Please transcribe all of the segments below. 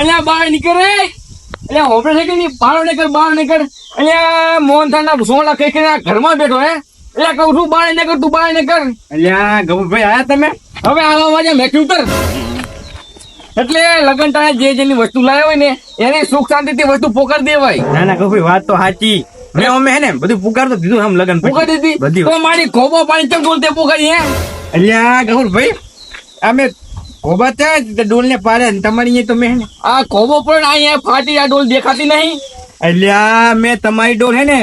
અલ્યા બહાર નીકળ રે. અલ્યા હોપડે છે કે નહીં? બહાર નીકળ બહાર નીકળ. અલ્યા મોહનથાળ ના સોલા કઈ કઈ ઘરમાં બેઠો હે. એટલે કહું છું બહાર નીકળ તું બહાર નીકળ. અલ્યા ગબુભાઈ આયા તમે? હવે આવા વાજે મેં ઉતર. એટલે લગન ટાણે જે જેની વસ્તુ લાવ્યા હોય ને એને સુખ શાંતિથી વસ્તુ પોકાર દેવાય. ના ના ગબુભાઈ વાત તો સાચી. મેં અમે હે ને બધું પુકાર તો દીધું આમ લગન પોકાર દીધી? બધી તો મારી ખોબો પાણી ચમ બોલતે પોકારી હે? અલ્યા ગબુભાઈ અમે ખોબા છે ડોલ ને પાડે તમારી અહીંયા તો મેં આ ખોબો પણ અહીંયા ફાટી આ ડોલ દેખાતી નહીં. અલ્યા મેં તમારી ડોલ હે ને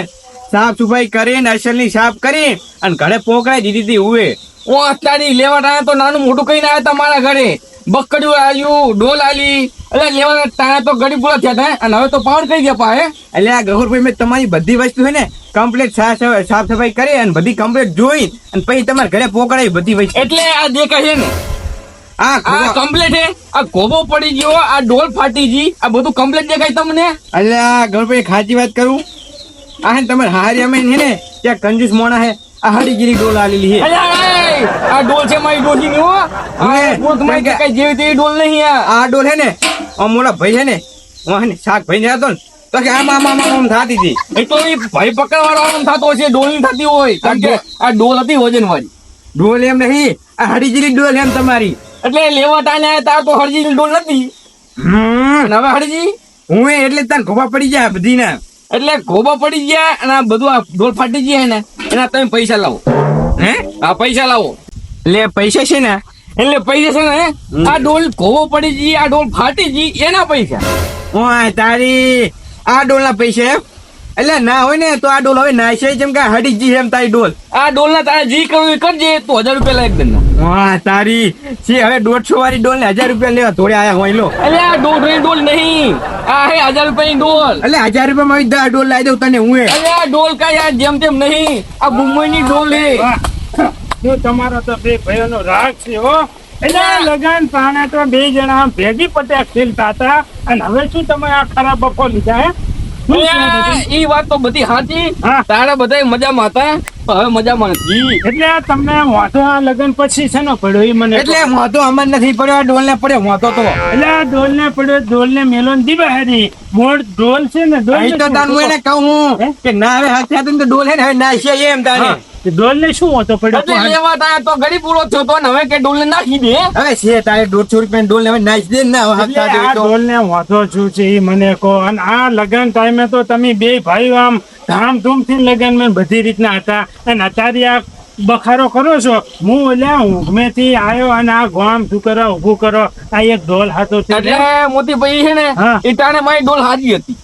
સાફ સફાઈ કરીને અસલની સાફ કરી અને ઘરે પોકડાઈ દીધી હતી ઉવે ઓ અત્યારે લેવા આવ્યા તો નાનું મોટું કહીને આવ્યા તમારા ઘરે. બકડ્યું આવ્યું ડોલ આલી. એટલે લેવા ટાણા તો ગડી પૂરા થયા હતા અને હવે તો પાવર કરી ગયા પા એટલે આ ગહુરભાઈ મેં તમારી બધી વસ્તુ હોય ને કમ્પ્લીટ સાફ સાફ સફાઈ કરી અને બધી કમ્પ્લીટ જોઈ અને પછી તમારા ઘરે પોકડાવી બધી વસ્તુ. એટલે આ દેખાય છે ને? આ આ કમ્પ્લેટ કમ્પ્લીટ હે આ ગોબો પડી ગયો આ ડોલ ફાટી ગઈ આ બધું કમ્પ્લીટ દેખાય તમને? એટલે આ ગહુરભાઈ ખાચી વાત કરું? આ હે તમારે હારી અમે ને ત્યાં કંજુસ મોણા હે આ હરીગીરી ડોલ આલેલી હે. એ, આ ડોલ છે મારી ડોશી ની હો. આ ડોલ તમારી કે- કઈ જેવી તેવી ડોલ નહીં આ. આ ડોલ હે ને મોટા ભાઈ હે ને હું ને શાક ભાઈ ને હતો ને તો કે આમ આમ આમ આમ થાતી હતી. એ તો એ ભાઈ પકડવાળો આમ થતો હશે ડોલની થતી હોય. કારણ કે આ ડોલ હતી વજન વાળી ડોલ એમ નહીં આ હરીગીરી ડોલ એમ તમારી. એટલે લેવા ટાણે આવ્યા તાર તો હરજી ડોલ નથી હવે હરજી હું એટલે તાર ખોબા પડી જાય બધી ને. એટલે ગોબા પડી ગયા અને બધું આ ડોલ ફાટી ગયા ને એના તમે પૈસા લાવો. હે? આ પૈસા લાવો. લે પૈસા છે ને એટલે પૈસા છે ને આ ડોલ ગોવો પડી ગઈ આ ડોલ ફાટી ગઈ એના પૈસા. ઓય તારી આ ડોલ ના પૈસા એટલે ના હોય ને તો આ ડોલ હવે નાશે જેમ કે હડી જી એમ તારી ડોલ. આ ડોલ ના તારે જી કરવું કરજે તો હજાર રૂપિયા લાગ દે વાહ તારી છે હવે દોઢસો વાળી ડોલ ને હજાર રૂપિયા લેવા થોડે આયા હોય લો. એટલે આ ડોલની ડોલ નહીં. આ હે હજાર રૂપિયાની ડોલ. એટલે હજાર રૂપિયા માં ડોલ લાવી દઉં તને હું એટલે આ ડોલ કઈ આ જેમ તેમ નહીં. આ મુંબઈ ની ડોલ હે. જો તમારો તો બે ભાઈઓનો રાગ છે હો. એટલે લગન પાણે તો બે જણા ભેગી પટ્યા ખેલતા હતા અને હવે શું તમે આ ખરાબ બફો લીધા? ઈ વાત તો બધી સાચી. હા. તારા બધા મજામાં હતા. હવે મજામાં નથી. એટલે તમને વાંધો આ લગન પછી છે ને પડ્યો એ મને એટલે વાંધો અમને નથી પડ્યો. આ ડોલને પડ્યો વાંધો તો. એટલે ડોલને પડ્યો ડોલને મેલો દીવા હારી મોડ ડોલ છે ને ડોલ અહીં તો તાર હું કહું કે ના હવે હાથ હાથ તો ડોલ હે ને હવે નાશે એમ તારે ડોલ ને શું હોતો પડ્યો? એટલે લેવા તા તો ગડી પૂરો થયો તો હવે કે ડોલ ને નાખી દે. હવે છે તારે દોઢસો રૂપિયા ડોલ ને હવે દે ને હાથ તો. ડોલ ને વાંધો શું છે એ મને કહો. અને આ લગન ટાઈમે તો તમે બે ભાઈ આમ ધામધૂમથી લગનમાં બધી રીતના હતા. અને અત્યારે આ બખારો કરો છો? હું ઓલ્યા ઊંઘમેથી આવ્યો અને આ ગોમ શું કરો ઊભું કરો. આ એક ડોલ હાથો એટલે મોતીભાઈ છે ને. એ મારી ડોલ હાજી હતી.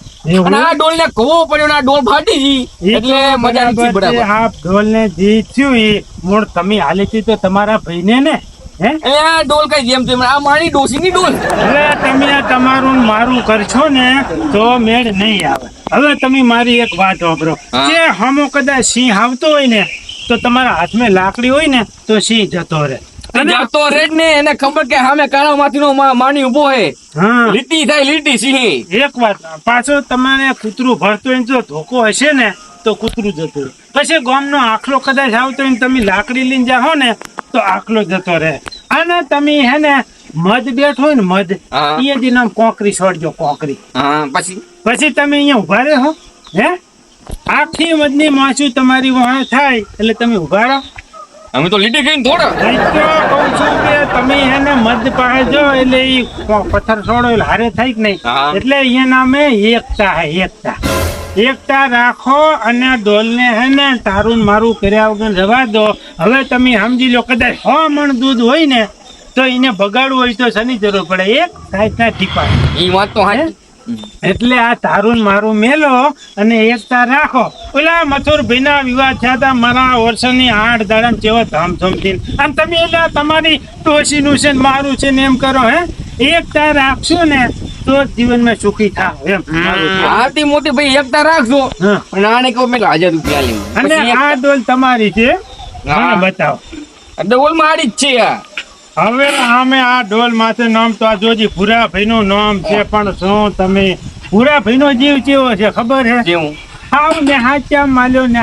અને આ ડોલ ને કવો પડ્યો આ ડોલ ફાટી ગઈ. એટલે મજા નથી બરાબર. આ ડોલ ને જે થયું એ મૂળ તમે હાલી તો તમારા ભાઈને ને હે? એ આ ડોલ કઈ જેમ તેમ આ મારી ડોસી ની ડોલ. હવે તમે તમારું મારું કરશો ને તો મેળ નહીં આવે. હવે તમે મારી એક વાત વાપરો. હમો કદાચ સિંહ આવતો હોય ને તો તમારા હાથમાં લાકડી હોય ને તો સિંહ જતો રહે. જતો રે રેડ ને એને ખબર કે સામે કાળા માથી નો માની ઊભો હે. લીટી થાય લીટી સિંહ. એક વાત પાછો તમારે કૂતરું ભરતું જો ધોકો હશે ને તો કૂતરું જતું પછી ગામનો આખલો કદાચ આવતો હોય તમે લાકડી લઈને જાઓ ને તો આખલો જતો રહે. અને તમે હે ને મધ બેઠો હોય ને મધ હા. એ જ નામ કોકરી છોડજો કોકરી. પછી? પછી તમે અહીંયા ઊભા રહો હે? આખી મજની માછું તમારી વહાણ થાય એટલે તમે ઊભા રહો. અમે તો લીટી કહીને થોડા નહીં કહું છું કે તમે એને મધ પાસે જો એટલે એ પથ્થર છોડો એટલે હારે થાય કે નહીં. હા. એટલે એ નામે એકતા હે એકતા. એકતા રાખો અને ડોલને હે ને તારું મારું કર્યા વગર રવા દો. હવે તમે સમજી લો કદાચ સો મણ દૂધ હોય ને તો એને બગાડવું હોય તો શની જરૂર પડે? એક સાઈડના ટીપા. એ વાત તો હાચી એટલે આ તારું મારું મેલો અને એકતા રાખો. ઓલા મથુર ભીના વિવાહ થયા હતા મારા વર્ષની આઠ દાડા જેવો ધામધૂમથી. આમ તમે એટલે તમારી ટોશીનું છે મારું છે ને એમ કરો હે? એકતા રાખશો ને તો જીવનમાં સુખી થાવ એમ. આરતી મોતી ભાઈ એકતા રાખજો. પણ આને કહું મેં હાજર રૂપિયા લઈ અને આ ડોલ તમારી છે. મને બતાવો. ડોલ મારી જ છે આ. હવે અમે આ ઢોલ માથે નામ તો આ જોજી ભૂરા ભાઈનું નામ છે પણ શું તમે ભૂરા ભાઈનો જીવ કેવો છે ખબર છે હાવ ને હાચ્યા માલ્યો ને?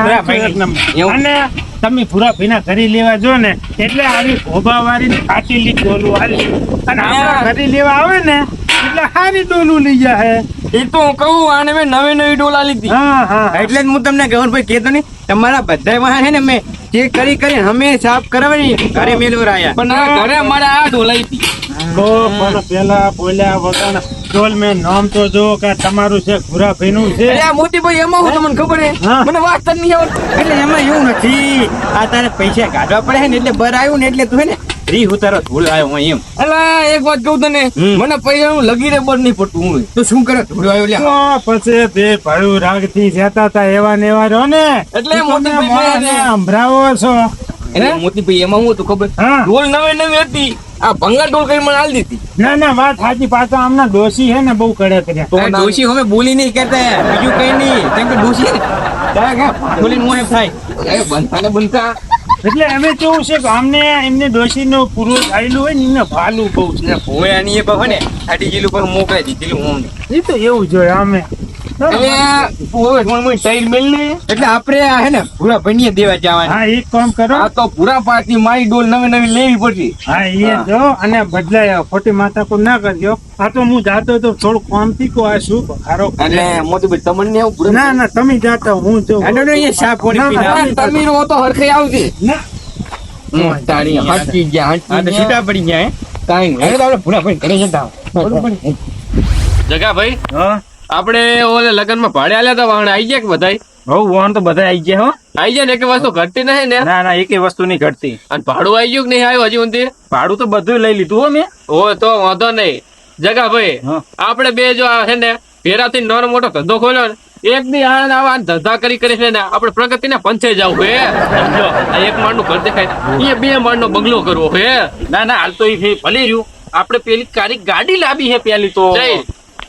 અને તમે પૂરા ભીના ઘરે લેવા જો ને એટલે આવી ભોભા વાળી ફાટેલી ડોલું હાલી. અને આપણા ઘરે લેવા આવે ને એટલે સારી ડોલું લઈ જાય એ તો હું કહું આને મેં નવી નવી ડોલા લીધી હા હા એટલે જ હું તમને ગૌરભાઈ કહેતો નહીં તમારા બધા વાહ છે ને મેં ચેક કરી કરી અમે સાફ કરાવવાની ઘરે મેલવર આયા પણ આ ઘરે મારે આ ઢોલાઈ હતી. તો પણ પેલા બોલ્યા વગર ડોલ મે નામ તો જો કે તમારું છે ભૂરા નું છે. અરે મોટી ભાઈ એમાં હું તમને ખબર હે? મને વાત જ નહીં આવડતી. એટલે એમાં એવું નથી. આ તારે પૈસા કાઢવા પડે ને એટલે બર આવ્યું ને એટલે તું હે ને રી ઉતારો ધૂળ આવ્યો હોય એમ. અલા એક વાત કહું તને. મને પૈસા નું લગીરે બર નહીં પડતું હું તો શું કરે ધૂળ આવ્યો લ્યા? તો પછી બે ભાઈ રાગથી જતા હતા એવા ને એવા રહ્યો ને. એટલે તમે મોતીભાઈ મોણાને ને- સંભળાવો છો. એટલે મોતીભાઈ એમાં હું હતું ખબર? હા. ડોલ નવી નવી હતી. આ ભંગા ઢોલ કરી મને આલી દીધી. ના ના વાત સાચી. પાછા આમના ડોશી હે ને બહુ કડે કર્યા તો ડોશી અમે બોલી નહીં કેતા બીજું કઈ નહીં. કેમ કે ડોશી ને તારા મોહે થાય? બનતા એટલે અમે કેવું છે કે અમને એમને દોશી નું પૂરું થયેલું હોય ને એમને ભાલું બહુ છે. ને ભોય આની એ બહુ ને આ જીલું પણ મોકલાઈ દીધેલું હું એ તો એવું જોઈએ અમે એટલે ઓવે મને મને ટાઈલ મેલ ને એટલે આપણે આ હે ને પૂરા ભણીએ દેવા જવાના. હા એક કામ કરો. આ તો પૂરા પાર્ટી મારી ડોલ નવી નવી લેવી પડશે. હા એ જો અને બદલાય ખોટી માથા કોઈ ના કરજો. આ તો હું જાતો તો થોડું કામથી કો આ શું ખારો એટલે મોતીભાઈ તમને એવું ના ના તમે જાતા હું જો. તમે રહો તો હરખે આવશે ના. હમ, તારી હાચી ગયા હાચી છૂટા પડી ગયા કાઈ નહીં. આપણે પૂરા ભણી ઘરે જતા જગા ભાઈ. હા. આપણે ઓલે લગનમાં ભાડે આલ્યા હતા વાહણ? આવી ગયા કે બધાય? હવ વહન તો બધા આવી ગયા હો. આવી ગયા ને એક વસ્તુ ઘટતી નહીં ને? ના ના એક વસ્તુ નહીં ઘટતી. અને ભાડું આવી ગયું કે નહીં આવ્યું હજી ઊંધી ભાડું તો બધું લઈ લીધું હો મેં. ઓ તો વાંધો નહીં. જગા ભાઈ આપણે બે જો આ છે ને ભેરાથી નાનો મોટો ધંધો ખોલ્યો ને એક દી આણંદ આવા ધંધા કરી કરી ને આપણે પ્રગતિના પંચે જવું હે. સમજો? એક એક માળનું ઘર દેખાય. એ બે માળ નો બંગલો કરવો હે. ના ના હાલ તો એ ભલે રહ્યું. આપણે પેલી કારી ગાડી લાવી હે પેલી તો.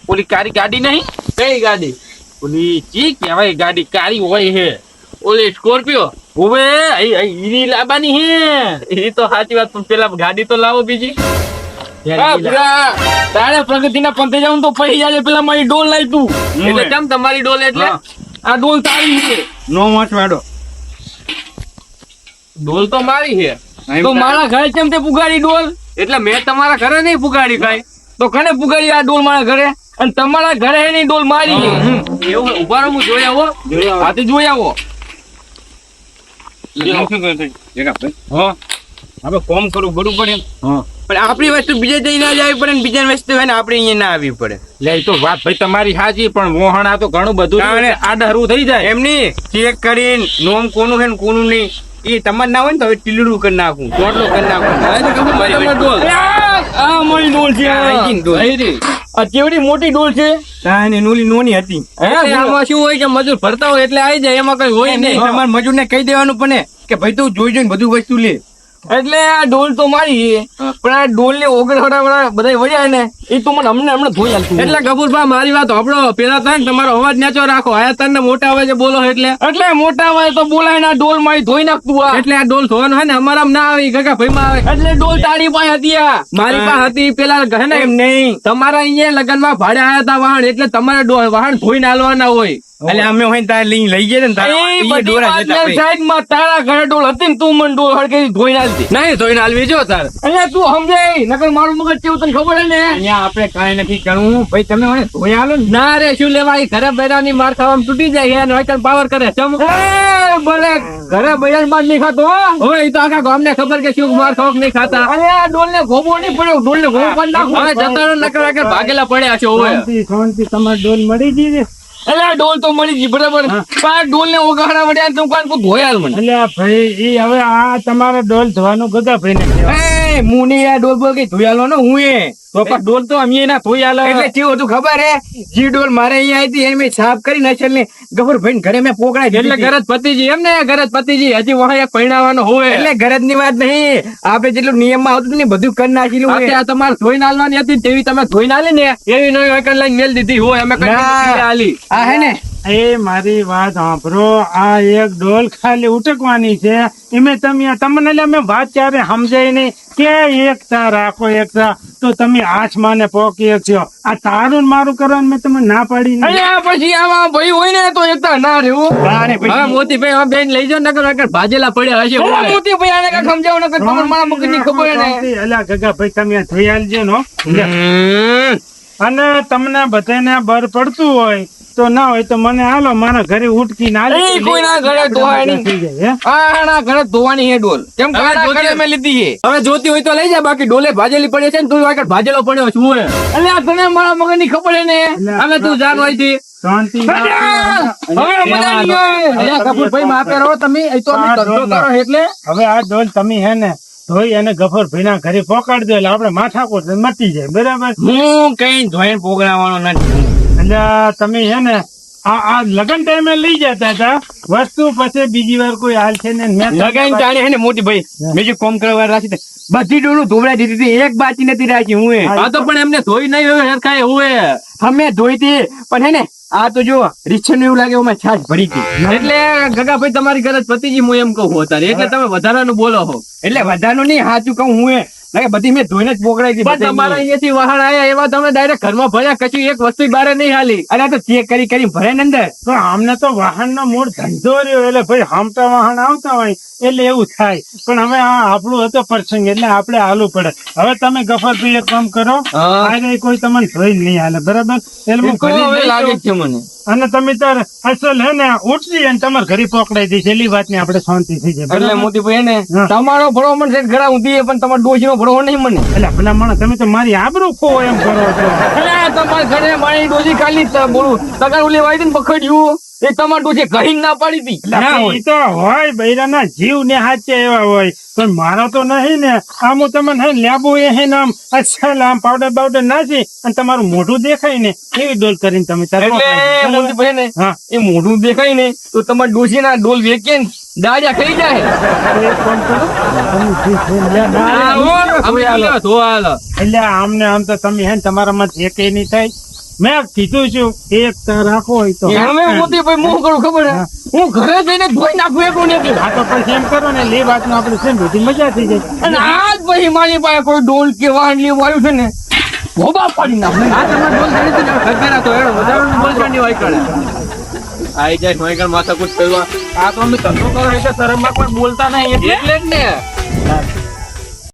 ઓલી કારી ગાડી નહીં? કઈ ગાડી? ઓલી ચી કહેવાય ગાડી કારી હોય હે. ઓલી સ્કોર્પિયો અહીં- અહીં લાવવાની હે. એ તો સાચી વાત પણ પેલા ગાડી તો લાવો બીજી. તારે પ્રગતિ ના પંથે જાઉં તો પૈસા જાય પેલા મારી ડોલ લાવી તું એટલે કેમ તમારી ડોલ એટલે? આ ડોલ તારી છે નો મચ મેડો. ડોલ તો મારી છે તો મારા ઘરે કેમ તે પુગાડી ડોલ? એટલે મેં તમારા ઘરે નહીં પુગાડી ભાઈ તો કને પુગાડી આ ડોલ મારા ઘરે? અને તમારા ઘરે એની ડોલ મારી એવું ઊભા રહો હું જોઈ આવો. હાથે જોઈ આવો. આપણે કોમ કરવું બડું પડે. પણ આપણી વસ્તુ બીજે જઈ ના જવી પડે ને બીજાની વસ્તુ હોય ને આપણે અહીંયા ના આવી પડે. લે તો વાત ભાઈ તમારી સાચી પણ મોહણ આ તો ઘણું બધું. આડહરું થઈ જાય. એમની ચેક કરીને નોમ કોનું છે ને કોનું નહીં એ તમારે ના હોય ને તો હવે ટીલડું કરી નાખું ચોટલો કરી નાખું. આ મારી ડોલ છે આ. કેવડી મોટી ડોલ છે? કાઈ ને નોલી નોની હતી. આમાં શું હોય કે મજૂર ભરતા હોય એટલે આવી જાય એમાં કઈ હોય નહીં. નહીં. તમારે મજૂરને કહી દેવાનું પણ કે ભાઈ તું જોઈ જોઈને બધું વસ્તુ લે. એટલે આ ડોલ તો મારી. પણ આ ડોલ ને ઓગળ હડા બધા વળ્યા ને એ તો મને હમણાં હમણાં ધોઈ આલતું. એટલે કપૂરભાઈ મારી વાત સાંભળો. પેલા તને તમારો અવાજ નેચો રાખો. આયા તને મોટા અવાજે બોલો એટલે. એટલે મોટા હોય તો બોલાય ને આ ડોલ મારી ધોઈ નાખતું આ. એટલે આ ડોલ ધોવાનો હોય ને અમારા ના આવે ગગા ભાઈ માં આવે. એટલે ડોલ તારી પાસે હતી આ. મારી પાસે હતી પેલા હે ને. એમ નહીં. તમારા અહીંયા લગનમાં ભાડે આયા હતા વાહન એટલે તમારે વાહન ધોઈને હાલવાના હોય. એટલે અમે હોય ને તારે લઈને લઈ જઈએ ને તારે. એ ડોરા ને પછી. તારા ઘરે ડોલ હતી ને તું મને ડોલ હડકે ધોઈ નાખતી નહીં ધોઈને હાલવી જો તાર. એટલે તું સમજે નકર મારું મગજ કેવું તને ખબર હે ને? અહીંયા આપણે કાંઈ નથી કરવું. ભાઈ તમે મને ધોઈ આલો ના. રે શું લેવા ઘરે બેરાની માર ખાવામાં તૂટી જાય અને હોય પાવર કરે. ચમ. ભલે. ઘરે બજારમાં નહીં ખાતો. હવે એ તો આખા ગામને ખબર કે શું માર ખાવ નહીં ખાતા. અરે આ ડોલ ને ગોબો નહીં પડ્યો ડોલ ને ગોબો પણ નાખો. જતા નકર આગળ ભાગેલા પડ્યા છે હવે શાંતિ શાંતિ તમારે ડોલ મળી ગઈ આ ડોલ તો મળી ગઈ બરાબર. પણ ડોલ ને ઓગાડા વડ્યા તું કોઈ ધોયાલ મને. આ ભાઈ એ હવે આ તમારે ડોલ ધોવાનું ગગા ભાઈ ને. એ હું આ ડોલ બોલ કે ધોઈ આલો ને હું એ. તો પણ ડોલ તો અમે ના ધોઈ આલે. એટલે કેવું હતું ખબર હે? જી ડોલ મારે અહીંયા આવી હતી એને સાફ કરી નાખેલ ને ગફર ભાઈ ઘરે મેં પોકડા એટલે. ગરજ પતિજી એમ ને ગરજ પતિજી હજી વહાં એક પરિણામવાનો હોય. એટલે ગરજની વાત નહીં. આપણે જેટલું નિયમમાં આવતું ને બધું કરી નાખેલું હોય. તમારે ધોઈ નાલવાની હતી તેવી તમે ધોઈ નાલી ને એવી નવી વૈકલ લઈને મેલ દીધી હોય. અમે કઈ. આ હે ને એ મારી વાત સાંભળો આ એક ડોલ ખાલી ઉટકવાની છે. એમે તમે તમને અમે વાત ક્યારે સમજાય નહીં? કે એકતા રાખો એકતા. તો તમે આસમાને પોકી છો આ તારું મારું કરવાનું મેં તમને ના પાડી નહીં. પછી આમાં ભાઈ હોય ને તો એકતા ના રહેવું. હા હવે ભાઈ. મોતીભાઈ બેન લઈ જાઓ નકર નકર ભાજેલા પડ્યા હશે મોતી ભાઈ આને કાંઈક સમજાવો નકર તમને મારા મગજની ખબર નહીં. અલા ગગા ભાઈ તમે આ થઈ આલજો નો અને તમને બધાને બર પડતું હોય. તો ના હોય તો મને હાલો મારા ઘરે ઉટકી ના લે કોઈ ના ઘરે ધોવાની. હે? આના ઘરે ધોવાની હે ડોલ. કેમ ઘરે મે લીધી હે. હવે જોતી હોય તો લઈ જા બાકી ડોલે ભાજેલી પડી છે ને તું આગળ ભાજેલો પડ્યો છું ઓય. આ તને મારા મગજની ખબર હે ને? અમે તું જાન હોયથી શાંતિ માફે રહો તમે અહીં તો અમે આ ધંધો ડોલ કરો એટલે. હવે આ ડોલ તમે હે ને ધોઈ અને ગફર ભાઈના ઘરે પકડ દો એટલે આપણે માથાકૂટ મટી જાય બરાબર? હું કઈ જોઈને પોગડાવવાનો નથી. એટલે તમે હે ને આ આ લગન ટાઈમે લઈ જતા હતા. વસ્તુ પછી બીજી વાર કોઈ હાલ છે ને લગાઈને જાણે હે ને મોટી ભાઈ મેં જે કોમ કરવા રાખી બધી ડોલું ધોવડાઈ દીધી હતી એક બાકી નથી રાખી હું આ તો પણ એમને ધોઈ નહીં હોય હરખાય હોય અમે ધોઈ હતી પણ હે ને આ તો જો રિક્ષન એવું લાગે ઓમાં છાશ ભરી હતી એટલે ગગાભાઈ તમારી ઘરે પતિજી હું એમ કહું અત્યારે. એટલે તમે વધારાનું બોલો હો એટલે વધારાનું નહીં સાચું કહું હું એ. લાગે બધી મેં ધોઈને જ પોકડાઈ પણ તમારા અહીંયાથી વાહન આવ્યા એવા તમે ડાયરેક્ટ ઘરમાં ભર્યા કશું એક વસ્તુ બારે નહીં હાલી. અરે તો ચેક કરી કરી ભરે ને અંદર. તો આમને તો વાહન નો મૂળ ધંધો રહ્યો એટલે ભાઈ હામટા વાહન આવતા હોય એટલે એવું થાય. પણ હવે આ આપણું હતો પ્રસંગ એટલે આપણે હાલવું પડે. હવે તમે ગફર પી એક કામ કરો આજે કોઈ તમને જોઈ નહીં હાલે બરાબર? એટલે લાગે છે મને. અને તમે તાર અસલ હે ને ઉઠી અને તમારે ઘરે પકડાઈ દઈશ એટલી વાત ને આપણે શાંતિ થઈ જાય એટલે બરાબર? ભાઈ ને તમારો ભરો મને છે ઘણા ઊંધી પણ તમારો ડોશી ભરો નહીં મને. એટલે ભલા માણસ તમે તો મારી આબરૂ ખો એમ કરો છો. તમારા ઘરે મારી ડોજી કાલી બોલું તગારું લેવા આવી ને પકડ્યું એ તમારું જે કહી ના પાડી હતી. તો હોય બૈરાના જીવ ને હાચે એવા હોય. પણ મારો તો નહીં ને. આમ હું તમને લેબુ એ હે નામ અચ્છા લામ પાવડર બાવડર નાખી અને તમારું મોઢું દેખાય ને એવી ડોલ કરીને તમે તારે એટલે ભાઈ ને એ મોઢું દેખાય ને તો તમારા ડોસી ના ડોલ વેકે ને. દાડિયા ખાઈ જાય તો કરો. હા, હો. એટલે આમને આમ તો તમે હે તમારા તમારામાં એક નહીં થાય મેં કીધું છું એક રાખો હોય તો અમે મોતી ભાઈ હું કરું ખબર હું ઘરે જઈને ધોઈ નાખું એક ને એકલું. આ તો પછી એમ કરો ને લે વાત આપણે છે બધી મજા થઈ જાય અને આજ પછી મારી પાસે કોઈ ડોલ કે લેવું વાળું છે ને ભોબા પાડી નાખું આ તમારે ડોલ જાણી હવે ઘર તો હેડો, વધારાનું બોલશો નહીં હોય કણે. આઈ જાય હોય માથા કુટ. આ તો અમે ધંધો કરો એટલે શરમમાં કોઈ બોલતા નહીં એટલે જ ને